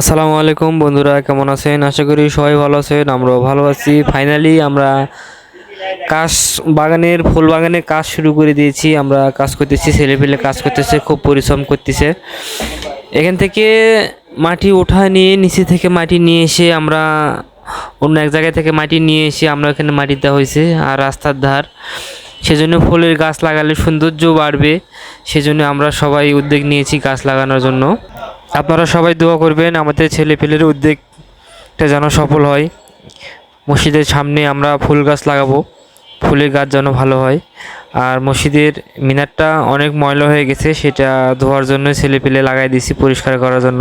আসসালামু আলাইকুম বন্ধুরা, কেমন আছেন? আশা করি সবাই ভালো আছেন, আমরাও ভালো আছি। ফাইনালি আমরা কাশ বাগানের, ফুল বাগানে কাজ শুরু করে দিয়েছি। আমরা কাজ করতেছি, ছেলেপেলে কাজ করতেছে, খুব পরিশ্রম করতেছে। এখান থেকে মাটি ওঠা নিয়ে, নিচে থেকে মাটি নিয়ে এসে আমরা অন্য এক জায়গা থেকে মাটি নিয়ে এসে আমরা এখানে মাটি দেওয়া হয়েছে, আর রাস্তার ধার। সেজন্য ফুলের গাছ লাগালে সৌন্দর্য বাড়বে। সেজন্য আমরা সবাই উদ্যোগ নিয়েছি গাছ লাগানোর জন্য। আপনারা সবাই দোয়া করবেন, আমাদের ছেলে পেলের উদ্যোগটা যেন সফল হয়। মসজিদের সামনে আমরা ফুল গাছ লাগাবো, ফুলের গাছ যেন ভালো হয়। আর মসজিদের মিনারটা অনেক ময়লা হয়ে গেছে, সেটা ধোয়ার জন্য ছেলে পেলে লাগাই দিচ্ছি পরিষ্কার করার জন্য।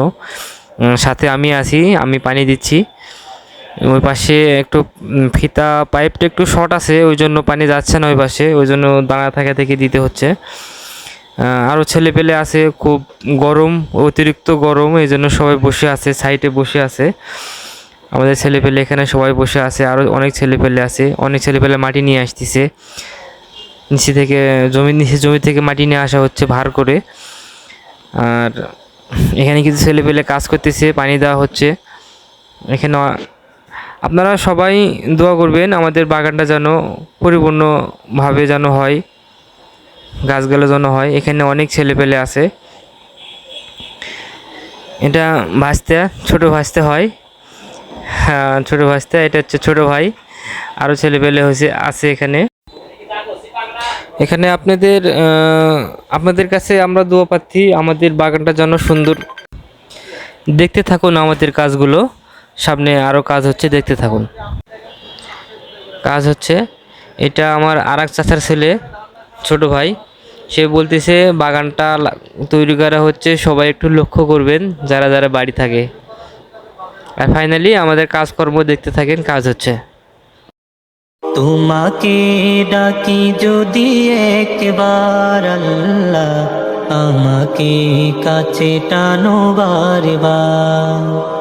সাথে আমি আছি, আমি পানি দিচ্ছি। ওই পাশে একটু ফিতা পাইপটা একটু শর্ট আছে, ওই জন্য পানি যাচ্ছে না ওই পাশে, ওই জন্য দাঁড়া থাকা থেকে দিতে হচ্ছে। আরও ছেলে পেলে আছে, খুব গরম, অতিরিক্ত গরম এই জন্য সবাই বসে আছে সাইডে বসে আছে। আমাদের ছেলে পেলে এখানে সবাই বসে আছে আরও অনেক ছেলে পেলে আছে, অনেক ছেলে পেলে মাটি নিয়ে আসতেছে। নিচে থেকে, জমি, নিচে জমি থেকে মাটি নিয়ে আসা হচ্ছে ভার করে। আর এখানে কিছু ছেলে পেলে কাজ করতেছে, পানি দেওয়া হচ্ছে। এখানে আপনারা সবাই দোয়া করবেন, আমাদের বাগানটা যেন পরিপূর্ণভাবে যেন হয়। গাছগুলো যেন হয়। এখানে অনেক ছেলেপেলে আছে। এটা ভাজতে ছোট ভাজতে হয়। হ্যাঁ ছোটো ভাজতে এটা হচ্ছে ছোট ভাই। আরও ছেলেপেলে হয়েছে, আছে এখানে। এখানে আপনাদের আপনাদের কাছে আমরা দোয়া পাচ্ছি, আমাদের বাগানটা যেন সুন্দর। দেখতে থাকুন আমাদের কাজগুলো। সামনে আরও কাজ হচ্ছে, দেখতে থাকুন। কাজ হচ্ছে, এটা আমার আর এক চাচার ছেলে, ছোট ভাই। সে বলতেছে, বাগানটা তৈরি করা হচ্ছে, সবাই একটু লক্ষ্য করবেন, যারা যারা বাড়ি থাকে। আর ফাইনালি আমাদের কাজকর্ম দেখতে থাকেন, কাজ হচ্ছে। তোমাকে ডাকি যদি একবার আল্লাহ, আমাকে কাছে টানো বারবার।